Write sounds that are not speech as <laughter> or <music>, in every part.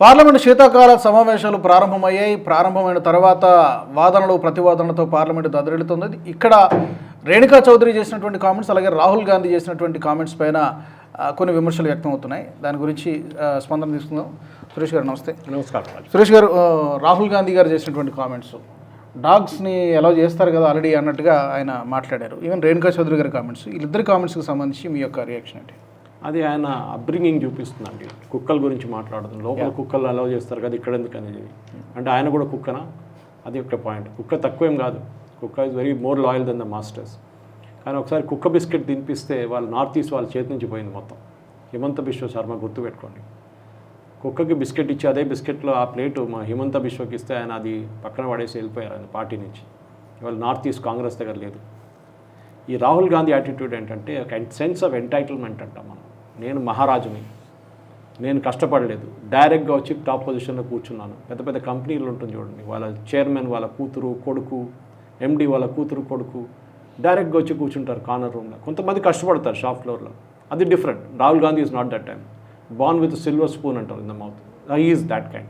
Parliament శీతాకాల సమావేశాలు ప్రారంభమయ్యాయి. ప్రారంభమైన తర్వాత వాదనలు ప్రతివాదనలతో పార్లమెంటు దదరిల్లుతుంది ఇక్కడ రేణుకా చౌదరి చేసినటువంటి కామెంట్స్ అలాగే రాహుల్ గాంధీ చేసినటువంటి కామెంట్స్ పైన కొన్ని విమర్శలు వ్యక్తం అవుతున్నాయి దాని గురించి స్పందన తీసుకుందాం. సురేష్ గారు నమస్తే. నమస్కారం సురేష్ గారు రాహుల్ గాంధీ గారు చేసినటువంటి కామెంట్స్ డాగ్స్ని ఎలా చేస్తారు కదా ఆల్రెడీ అన్నట్టుగా ఆయన మాట్లాడారు. ఈవెన్ రేణుకా చౌదరి గారి కామెంట్స్ వీళ్ళిద్దరి కామెంట్స్కి సంబంధించి మీ యొక్క రియాక్షన్ ఏంటి? అది ఆయన అప్బ్రింగింగ్ చూపిస్తుందండి. కుక్కల గురించి మాట్లాడుతుంది. లోపల కుక్కలు అలౌ చేస్తారు కదా ఇక్కడ ఎందుకు అనేది. అంటే ఆయన కూడా కుక్కనా? అది ఒక పాయింట్ కుక్క తక్కువేం కాదు. కుక్క is very more loyal than the masters కానీ ఒకసారి కుక్క బిస్కెట్ తినిపిస్తే వాళ్ళు నార్త్ ఈస్ట్ వాళ్ళ చేతి నుంచి పోయింది మొత్తం. హిమంత బిశ్వ శర్మ గుర్తుపెట్టుకోండి కుక్కకి బిస్కెట్ ఇచ్చి అదే బిస్కెట్లో ఆ ప్లేటు మా హిమంత బిశ్వకి ఇస్తే ఆయన అది పక్కన పడేసి వెళ్ళిపోయారు ఆయన పార్టీ నుంచి. ఇవాళ నార్త్ ఈస్ట్ కాంగ్రెస్ దగ్గర లేదు. ఈ రాహుల్ గాంధీ యాటిట్యూడ్ ఏంటంటే ఒక సెన్స్ ఆఫ్ ఎంటైటిల్మెంట్ అంటాం మనం. నేను మహారాజుని. నేను కష్టపడలేదు. డైరెక్ట్గా వచ్చి టాప్ పొజిషన్లో కూర్చున్నాను. పెద్ద పెద్ద కంపెనీలు ఉంటుంది చూడండి. వాళ్ళ చైర్మన్ వాళ్ళ కూతురు కొడుకు ఎండి వాళ్ళ కూతురు కొడుకు. డైరెక్ట్గా వచ్చి కూర్చుంటారు కార్నర్ రూమ్లో. కొంతమంది కష్టపడతారు షాప్ ఫ్లోర్లో. అది different. Rahul Gandhi is not that time born with silver spoon అంటారు in the mouth. Is that kind.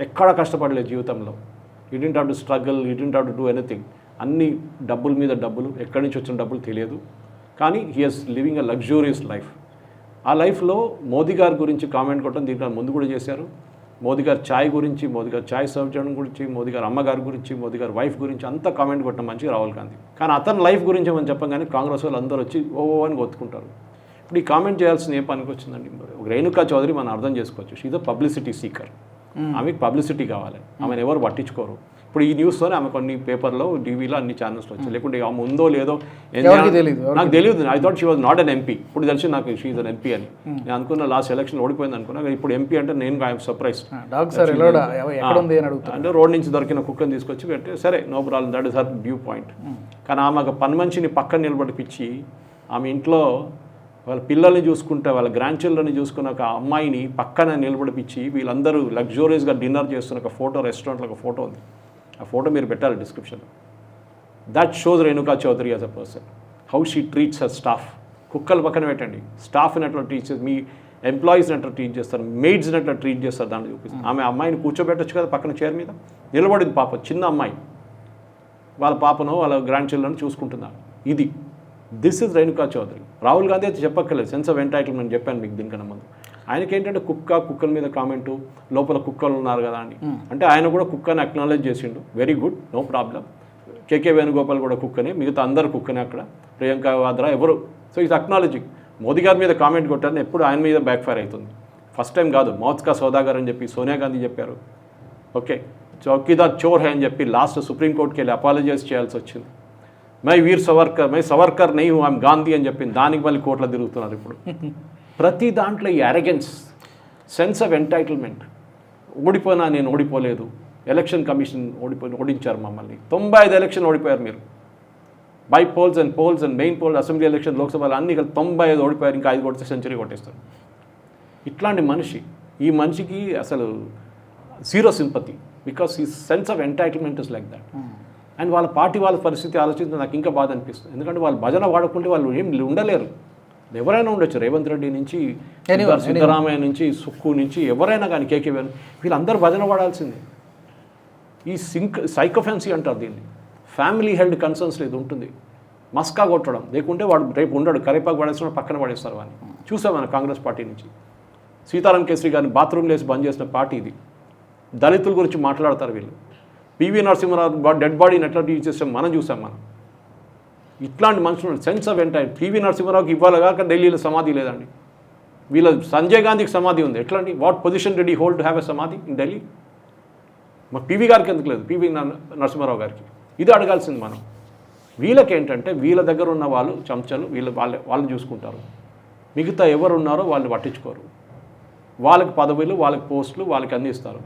ఎక్కడ కష్టపడలేదు జీవితంలో. You didn't have to struggle you didn't have to do anything. అన్ని డబ్బుల మీద డబ్బులు ఎక్కడి నుంచి వచ్చిన డబ్బులు తెలియదు. కానీ he's living a luxurious life. ఆ లైఫ్లో మోదీ గారి గురించి కామెంట్ కొట్టడం దీంట్లో ముందు కూడా చేశారు. మోదీ గారు ఛాయ్ గురించి మోదీ గారు ఛాయ్ సర్వ్ చేయడం గురించి మోదీ గారు అమ్మగారి గురించి మోదీ గారి వైఫ్ గురించి అంతా కామెంట్ కొట్టడం మంచి రాహుల్ గాంధీ. కానీ అతని లైఫ్ గురించి మనం చెప్పం కానీ కాంగ్రెస్ వాళ్ళు అందరూ వచ్చి ఓ ఓ అని కొట్టుకుంటారు. ఇప్పుడు ఈ కామెంట్ చేయాల్సిన ఏ పనికి వచ్చిందండి రేణుకా చౌదరి మనం అర్థం చేసుకోవచ్చు. షీజ్ అ పబ్లిసిటీ సీకర్ ఆమెకు పబ్లిసిటీ కావాలి. ఆమెను ఎవరు పట్టించుకోరు. ఇప్పుడు ఈ న్యూస్తోనే ఆమె కొన్ని పేపర్లో టీవీలో అన్ని ఛానల్స్లో వచ్చాయి. లేకుంటే ఆమె ఉందో లేదో నాకు తెలియదు I thought she was not an MP ఇప్పుడు తెలిసి నాకు షీఈ్ అన్ ఎంపీ అని. నేను అనుకున్న లాస్ట్ ఎలక్షన్ ఓడిపోయింది అనుకున్నా కానీ ఇప్పుడు ఎంపీ అంటే నేను ఐఎమ్ సర్ప్రైజ్ అంటే రోడ్ నుంచి దొరికిన కుక్కని తీసుకొచ్చి పెట్టి సరే no problem that is her viewpoint కానీ ఆమె ఒక పని మనిషిని పక్కన నిలబడిపించి ఆమె ఇంట్లో వాళ్ళ పిల్లల్ని చూసుకుంటే వాళ్ళ గ్రాండ్ చిల్డ్రన్ని చూసుకున్న ఒక అమ్మాయిని పక్కన నిలబడిపించి వీళ్ళందరూ లగ్జూరియస్గా డిన్నర్ చేస్తున్న ఒక ఫోటో రెస్టారెంట్లో ఒక ఫోటో ఉంది. ఆ ఫోటో మీరు పెట్టాలి description that shows Renuka Chaudhary as a person how she treats her staff కుక్కలు పక్కన పెట్టండి. స్టాఫ్ని అట్లా ట్రీట్ చేసి మీ ఎంప్లాయీస్ని అట్లా ట్రీట్ చేస్తారు? మెయిడ్స్ని అట్లా ట్రీట్ చేస్తారు? దాన్ని చూపిస్తారు ఆమె అమ్మాయిని కూర్చోబెట్టచ్చు కదా పక్కన చైర్ మీద? నిలబడింది పాప చిన్న అమ్మాయి. వాళ్ళ పాపను వాళ్ళ గ్రాండ్ చిల్డ్రన్ చూసుకుంటున్నారు. ఇది. దిస్ ఇస్ రేణుకా చౌదరి రాహుల్ గాంధీ అయితే చెప్పక్కర్లేదు. సెన్స్ ఆఫ్ ఎంటైటిల్మెంట్ చెప్పాను మీకు దీనికన్నా ముందు. ఆయనకి ఏంటంటే కుక్క కుక్కల మీద కామెంటు లోపల కుక్కలు ఉన్నారు కదా అని. అంటే ఆయన కూడా కుక్కని అక్నాలెడ్జ్ చేసిండు. Very good no problem KK Venugopal కూడా కుక్కనే మిగతా అందరు కుక్కనే అక్కడ. ప్రియాంక వాద్రా ఎవరు? సో ఇది అక్నాలజింగ్ మోదీ గారి మీద కామెంట్ కొట్టారని ఎప్పుడు ఆయన మీద బ్యాక్ ఫైర్ అవుతుంది. ఫస్ట్ టైం కాదు మౌత్కా సౌదాగర్ అని చెప్పి సోనియా గాంధీ చెప్పారు. ఓకే చౌకీదార్ చోర్ హై అని చెప్పి లాస్ట్ సుప్రీంకోర్టుకి వెళ్ళి అపాలజైజ్ చేయాల్సి వచ్చింది. మై వీర్ సవర్కర్ మై సవర్కర్ నెయ్యి ఐఎమ్ గాంధీ అని చెప్పింది దానికి మళ్ళీ కోర్టులో తిరుగుతున్నారు ఇప్పుడు. <laughs> ప్రతి దాంట్లో ఈ అరగెన్స్ సెన్స్ ఆఫ్ ఎంటైటిల్మెంట్ ఓడిపోయినా నేను ఓడిపోలేదు. ఎలక్షన్ కమిషన్ ఓడిపోయి ఓడించారు మమ్మల్ని. తొంభై ఐదు ఎలక్షన్ ఓడిపోయారు మీరు. By polls and polls and main polls assembly election లోక్సభలో అన్ని తొంభై ఐదు ఓడిపోయారు. ఇంకా ఐదు కొడితే సెంచరీ కొట్టేస్తారు. ఇట్లాంటి మనిషి ఈ మనిషికి అసలు జీరో సింపతి బికాస్ ఈ sense of entitlement is like that and వాళ్ళ పార్టీ వాళ్ళ పరిస్థితి ఆలోచిస్తే నాకు ఇంకా బాధ అనిపిస్తుంది. ఎందుకంటే వాళ్ళు భజన వాడుకుంటే వాళ్ళు ఏం ఉండలేరు. ఎవరైనా ఉండొచ్చు. రేవంత్ రెడ్డి నుంచి సిద్ధరామయ్య నుంచి సుక్కు నుంచి ఎవరైనా కానీ కేకే వేణు వీళ్ళందరూ భజన వాడాల్సిందే ఈ సింక్ సైకోఫెన్సీ అంటారు దీన్ని. ఫ్యామిలీ హెల్డ్ కన్సర్న్స్ లేదు ఉంటుంది. మస్కా కొట్టడం. లేకుంటే వాడు రేపు ఉండడు. కరేపాకు పడేసిన పక్కన పడేస్తారు వాడిని. చూసాం మన కాంగ్రెస్ పార్టీ నుంచి? సీతారాం కేసరి గారిని బాత్రూమ్ లేసి బంద్ చేసిన పార్టీ ఇది. దళితుల గురించి మాట్లాడతారు వీళ్ళు. పివి నరసింహారావు డెడ్ బాడీని ఎట్లా డీల్ చేస్తాం? మనం చూసాం మనం. ఇట్లాంటి మనుషులు సెన్స్ ఆఫ్ ఎంటైర్ పివి నరసింహారావుకి ఇవ్వాలి కాక ఢిల్లీలో సమాధి లేదండి. వీళ్ళ సంజయ్ గాంధీకి సమాధి ఉంది. ఎట్లాంటి? What position ready hold have a సమాధి? ఇన్ ఢిల్లీ మా పివి గారికి ఎందుకు లేదు? పివి నరసింహారావు గారికి. ఇది అడగాల్సింది మనం. వీళ్ళకి ఏంటంటే వీళ్ళ దగ్గర ఉన్న వాళ్ళు చెంచలు వీళ్ళు వాళ్ళ వాళ్ళు చూసుకుంటారు. మిగతా ఎవరు ఉన్నారో వాళ్ళు పట్టించుకోరు. వాళ్ళకి పదవులు వాళ్ళకి పోస్టులు వాళ్ళకి అందిస్తారు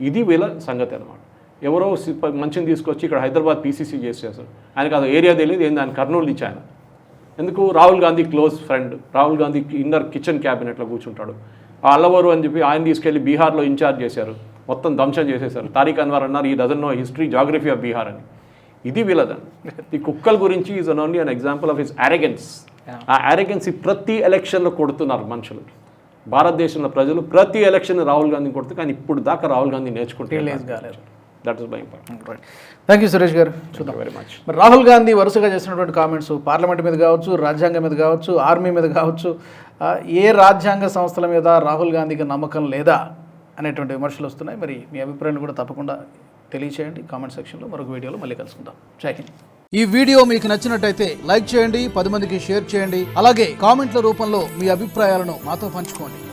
ఇది వీళ్ళ సంగతి అనమాట ఎవరో మంచిని తీసుకొచ్చి ఇక్కడ హైదరాబాద్ పీసీసీ చేసేసారు ఆయనకు అది ఏరియా తెలియదు ఏంది ఆయన కర్నూలు ఇచ్చి ఆయన. ఎందుకు? Rahul Gandhi close friend Rahul Gandhi inner kitchen క్యాబినెట్లో కూర్చుంటాడు. ఆ అల్లవరు అని చెప్పి ఆయన తీసుకెళ్ళి బీహార్లో ఇన్ఛార్జ్ చేశారు. మొత్తం ధ్వంసం చేసేశారు. తారీఖ్ అన్వర్ అన్నారు ఈ doesn't know history geography of Bihar అని. ఇది వీళ్ళదని ఈ కుక్కల గురించి is only an example of his arrogance ఆ అరెగెన్స్ ప్రతి ఎలక్షన్లో కొడుతున్నారు మనుషులు. భారతదేశంలో ప్రజలు ప్రతి ఎలక్షన్ రాహుల్ గాంధీ కొడుతుంది కానీ ఇప్పుడు దాకా రాహుల్ గాంధీ నేర్చుకుంటే that is my important right thank you Suresh garu. చూద్దాం. వెరీ మచ్ మరి రాహుల్ గాంధీ వరుసగా చేసినటువంటి కామెంట్స్ పార్లమెంట్ మీద కావచ్చు రాజ్యాంగం మీద కావచ్చు ఆర్మీ మీద కావచ్చు ఏ రాజ్యాంగ సంస్థల మీద రాహుల్ గాంధీకి నమ్మకం లేదా అనేటువంటి విమర్శలు వస్తున్నాయి. మరి మీ అభిప్రాయాన్ని కూడా తప్పకుండా తెలియచేయండి. కామెంట్ సెక్షన్లో మరొక వీడియోలో మళ్ళీ కలుసుకుందాం. జై హింద్. ఈ వీడియో మీకు నచ్చినట్టయితే లైక్ చేయండి పది మందికి షేర్ చేయండి. అలాగే కామెంట్ల రూపంలో మీ అభిప్రాయాలను మాతో పంచుకోండి.